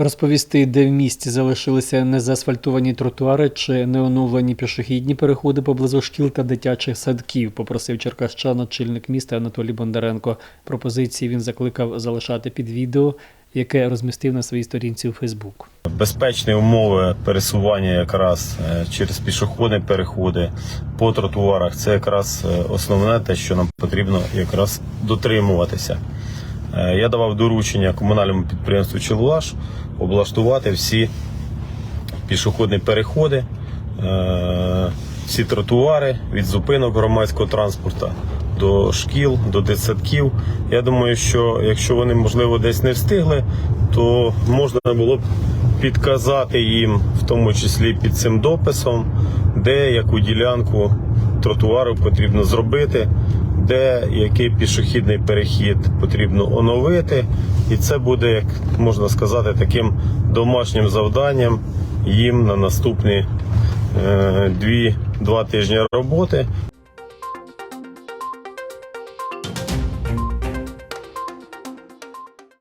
Розповісти, де в місті залишилися незаасфальтовані тротуари чи неоновлені пішохідні переходи поблизу шкіл та дитячих садків, попросив черкащан очільник міста Анатолій Бондаренко. Пропозиції він закликав залишати під відео, яке розмістив на своїй сторінці у Фейсбук. Безпечні умови пересування якраз е, через пішохідні переходи по тротуарах це якраз е, основне те, що нам потрібно якраз дотримуватися. Е, Я давав доручення комунальному підприємству Челуаш облаштувати всі пішохідні переходи, е, всі тротуари від зупинок громадського транспорту до шкіл, до дитсадків. Я думаю, що якщо вони, можливо, десь не встигли, то можна було б підказати їм, в тому числі під цим дописом, де яку ділянку тротуару потрібно зробити, де який пішохідний перехід потрібно оновити. І це буде, як можна сказати, таким домашнім завданням їм на наступні е, дві, два тижні роботи.